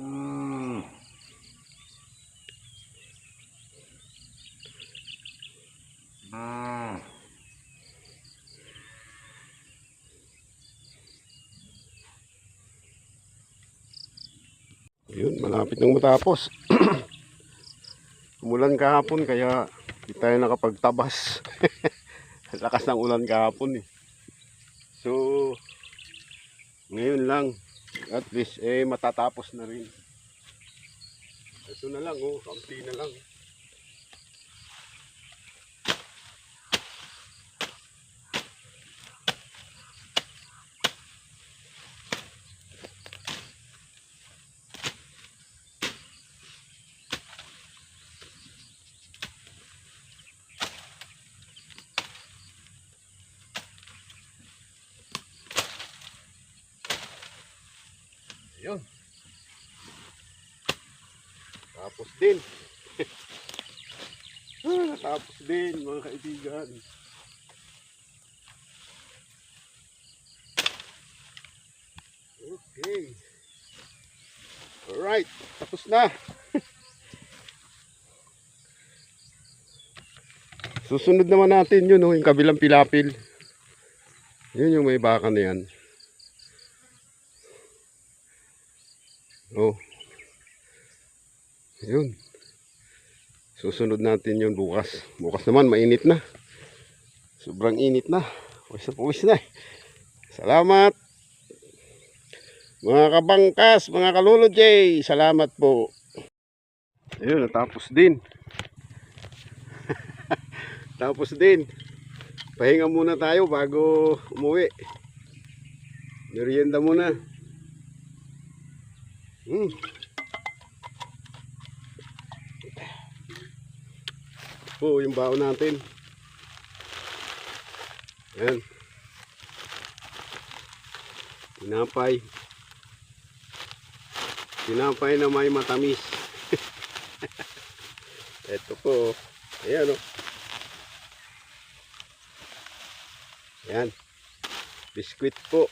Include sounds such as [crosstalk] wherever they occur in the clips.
Mm. Mm. Yun, malapit nang matapos. [clears throat] Umulan kahapon kaya hindi tayo nakapagtabas. [laughs] Lakas ng ulan kahapon eh. So, ngayon lang, at least eh matatapos na rin. Ito na lang oh, kampi na lang. Tapos din. [laughs] ah, natapos din mga kaibigan. Okay. Alright, tapos na. [laughs] Susunod naman natin yun, oh, yung kabilang pilapil. Yun yung may baka na yan. Oh. Yun. Susunod natin yun bukas. Bukas naman mainit na. Sobrang init na. Pawis na pawis na. Salamat. Mga kabangkas, mga kalulo J, salamat po. Ayun, natapos din. [laughs] Tapos din. Pahinga muna tayo bago umuwi. Merienda muna. Hmm. Po, yung baon natin. Ayan. Tinapay. Tinapay na may matamis. [laughs] Ito po. Ayan o. Ayan. Biskuit po.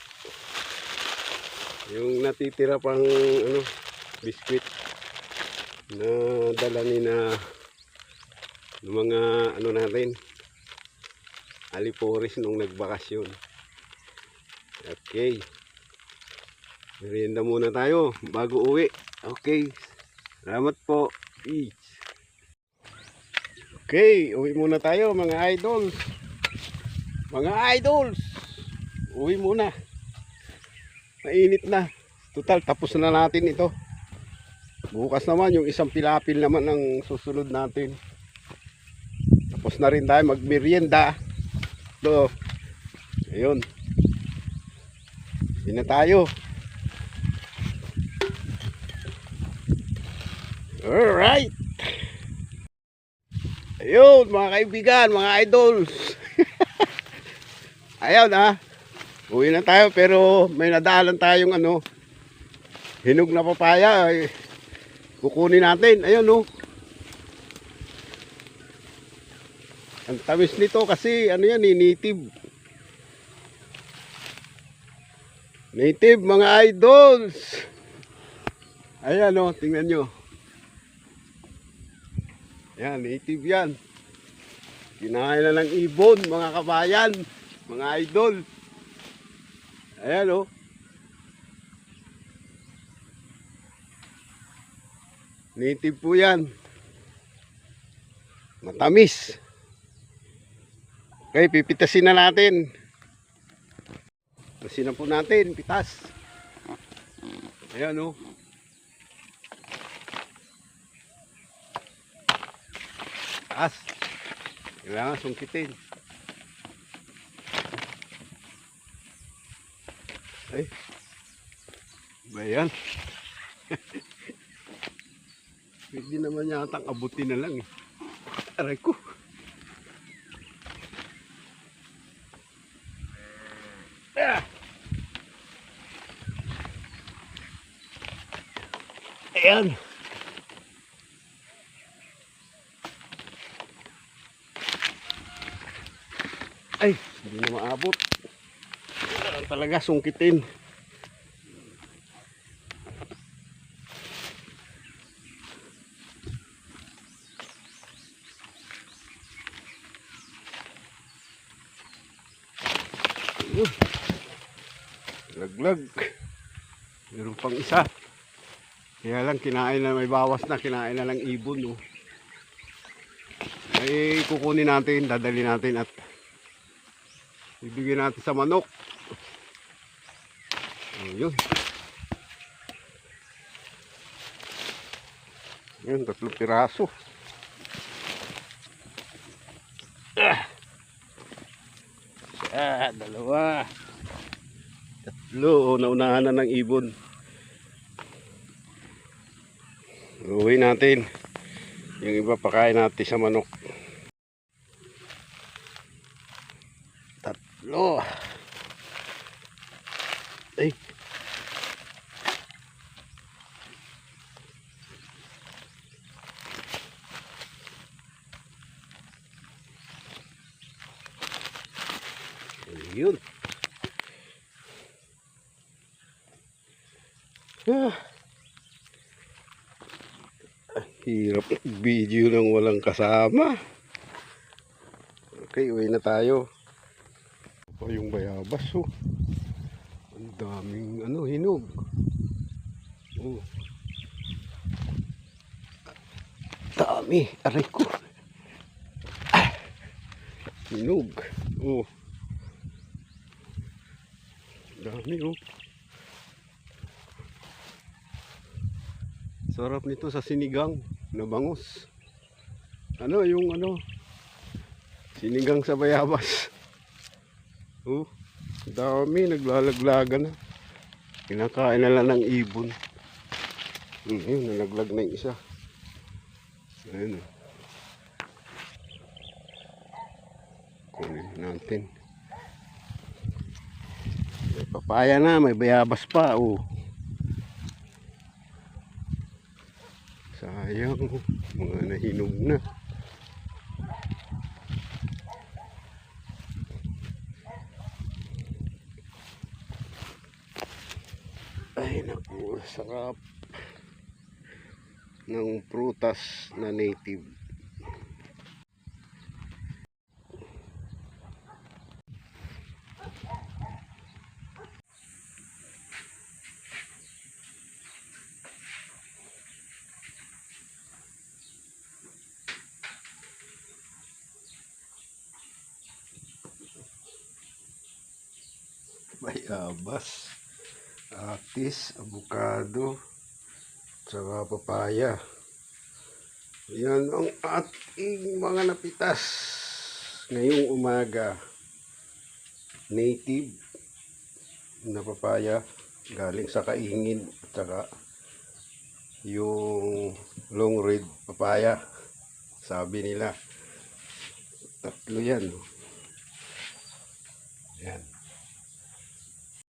Yung natitira pang ano, biskuit na dala ni na ng mga ano natin alipores nung nagbakasyon. Okay. Merienda muna tayo bago uwi. Okay. Salamat po. Peace. Okay, uwi muna tayo mga idols. Mga idols. Uwi muna. Mainit na. Total, tapos na natin ito. Bukas naman, yung isang pilapil naman ang susunod natin. Tapos na rin tayo magmerienda. Ito. Ayun. Hindi na tayo. Alright. Ayun, mga kaibigan, mga idols. [laughs] Ayun ah. Uwi na tayo pero may nadaalan tayong ano. Hinog na papaya. Kukunin natin. Ayun oh. Ang tamis nito kasi ano yan eh, native. Native mga idols. Ayan oh, tingnan nyo. Yan, native yan. Kinain na ng ibon, mga kabayan, mga idol. Ayan oh. Native po yan. Matamis. Okay, pipitasin na natin. Pitasin na po natin, pitas. Ayan oh. Taas. Kailangan sungkitin. Ay. Ba yan? [laughs] Pwede naman yata abutin na lang eh. Aray ko. Ayan. Ay, hindi na maabot. Ayan talaga sungkitin. Laglag. Meron pang isa. Kaya lang kinain na may bawas na, kinain na lang ibon. No? Ay kukunin natin, dadali natin at ibigay natin sa manok. Ayun. Yun, tatlong piraso. Ah. Ah, dalawa. Tatlo, naunahan na ng ibon. Uwi natin. Yung iba pakain natin sa manok. Tatlo. Ay. Ayun. Ah. Hirap video nang walang kasama. Okay, uwi na tayo. Pa yung bayabas oh. Ang daming ano hinog. Oh. Dami, aray ko. Ah. Hinog. Oh. Dami oh. Sarap nito sa sinigang na bangus. Ano yung ano? Sinigang sa bayabas. [laughs] Oh, dami naglalaglagan na. Kinakain na lang ng ibon. Hmm, yun, nalaglag na yung isa. Ayun. oh. Kunin natin. May papaya na, may bayabas pa. Oh. Sayang, mga nahinog na. Ay naku, sarap ng prutas na native. Bayabas, atis, abukado, tsaka papaya. Yan ang ating mga napitas ngayong umaga. Native na papaya galing sa kaingin at saka yung long red papaya. Sabi nila tatlo yan. Yan.